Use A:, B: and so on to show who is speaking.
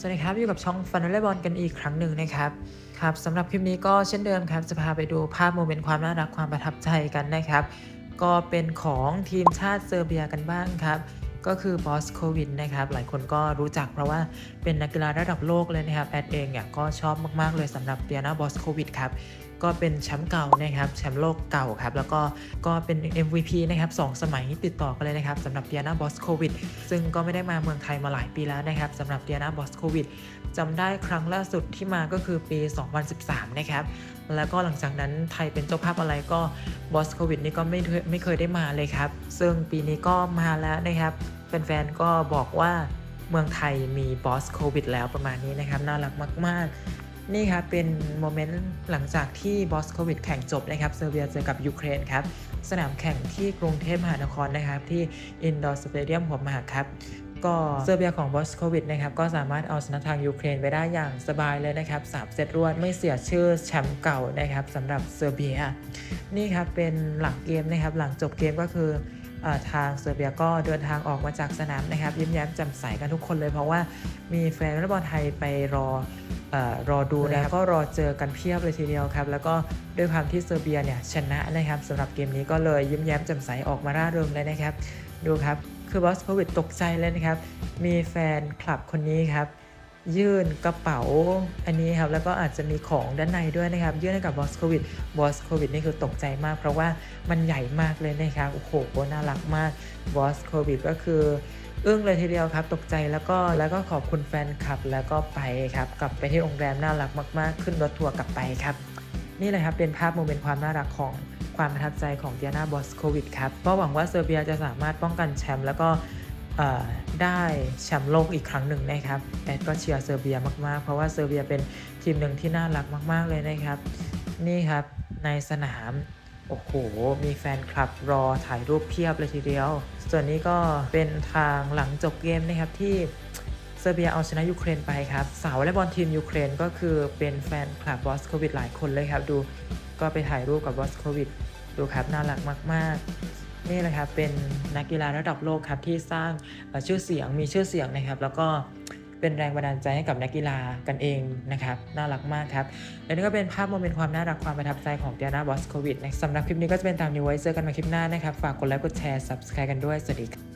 A: สวัสดีครับ อยู่กับช่องฟันเล่บอลกันอีกครั้งหนึ่งนะครับครับสำหรับคลิปนี้ก็เช่นเดิมครับ จะพาไปดูภาพโมเมนต์ความน่ารักความประทับใจกันนะครับ ก็เป็นของทีมชาติเซอร์เบียกันบ้างครับ ก็คือบอสโควิดนะครับ หลายคนก็รู้จักเพราะว่าเป็นนักกีฬาระดับโลกเลยนะครับแอดเองเนี่ยก็ชอบมากๆเลยสำหรับเดียนาบอสโควิดครับ ก็เป็นแชมป์เก่านะครับแชมป์โลกเก่าครับแล้วก็ก็เป็น MVP นะครับสองสมัยติดต่อกันเลยนะครับสำหรับเดียนาบอสโควิดซึ่งก็ไม่ได้มาเมืองไทยมาหลายปีแล้วนะครับสำหรับเดียนาบอสโควิดจำได้ครั้งล่าสุดที่มาก็คือปี 2013 นะครับ แล้วก็หลังจากนั้นไทยเป็นเจ้าภาพอะไรก็บอสโควิดนี่ก็ไม่เคยไม่เคยได้มาเลยครับ ซึ่งปีนี้ก็มาแล้วนะครับแฟนๆก็บอกว่าเมืองไทยมีบอสโควิดแล้วประมาณนี้นะครับ น่ารักมาก ๆ นี่ครับเป็นโมเมนต์หลังจากที่บอสโควิดแข่งจบนะครับเซอร์เบียเจอกับยูเครนครับสนามแข่งที่กรุงเทพมหานครนะครับ ที่อินดอร์สเตเดียมหัวหมากครับก็เซอร์เบียของบอสโควิดนะครับก็สามารถเอาชนะทางยูเครนไปได้อย่างสบายเลยนะครับสามเซตรวดไม่เสียชื่อแชมป์เก่านะครับสำหรับเซอร์เบีย นี่ครับเป็นหลังเกมนะครับหลังจบเกมก็คือ ทางเซอร์เบียก็เดินทางออกมาจากสนามนะครับยิ้มแย้มแจ่มใสกันทุกคนเลย เพราะว่ามีแฟนวอลเลย์บอลไทยไปรออรอดูนะครับก็รอเจอกันเพียบเลยทีเดียวครับ แล้วก็ด้วยความที่เซอร์เบียเนี่ยชนะนะครับสำหรับเกมนี้ก็เลยยิ้มแย้มแจ่มใสออกมาร่าเริงเลยนะครับ ดูครับคือบอสโควิดตกใจเลยนะครับ มีแฟนคลับคนนี้ครับ ยื่นกระเป๋าอันนี้ครับแล้วก็อาจจะมีของด้านในด้วยนะครับ ยื่นให้กับบอสโควิดบอสโควิดนี่คือตกใจมาก เพราะว่ามันใหญ่มากเลยนะครับโอ้โหน่ารักมากบอสโควิดก็คืออึ้งเลยทีเดียวครับ ตกใจแล้วก็แล้วก็ขอบคุณแฟนคลับแล้วก็ไปครับกลับไปที่โรงแรมน่ารักมาก ๆ ขึ้นรถทัวร์กลับไปครับ นี่เลยครับเป็นภาพโมเมนต์ความน่ารักของความประทับใจของเดียนาบอสโควิดครับก็หวังว่าเซอร์เบียจะสามารถป้องกันแชมป์แล้วก็ ได้แชมป์โลกอีกครั้งหนึ่งนะครับแอดก็เชียร์เซอร์เบียมากๆ เพราะว่าเซอร์เบียเป็นทีมหนึ่งที่น่ารักมาก ๆ เลยนะครับ นี่ครับในสนาม โอ้โห มีแฟนคลับรอถ่ายรูปเพียบเลยทีเดียว ส่วนนี้ก็เป็นทางหลังจบเกมนะครับที่เซอร์เบียเอาชนะยูเครนไปครับสาววอลเลย์บอลทีมยูเครนก็คือเป็นแฟนคลับบอสโควิดหลายคนเลยครับดูก็ไปถ่ายรูปกับบอสโควิดดูครับน่ารักมาก ๆ นี่แหละครับเป็นนักกีฬาระดับโลกครับที่สร้างชื่อเสียงมีชื่อเสียงนะครับ แล้วก็เป็นแรงบันดาลใจให้กับนักกีฬากันเองนะครับน่ารักมากครับและนี่ก็เป็นภาพโมเมนต์ความน่ารักความประทับใจของเดียนาบอสโควิดสำหรับคลิปนี้ก็จะเป็นตามนี้ไว้เจอกันใหม่คลิปหน้านะครับ ฝากกดไลค์กดแชร์ subscribe กันด้วยสวัสดีครับ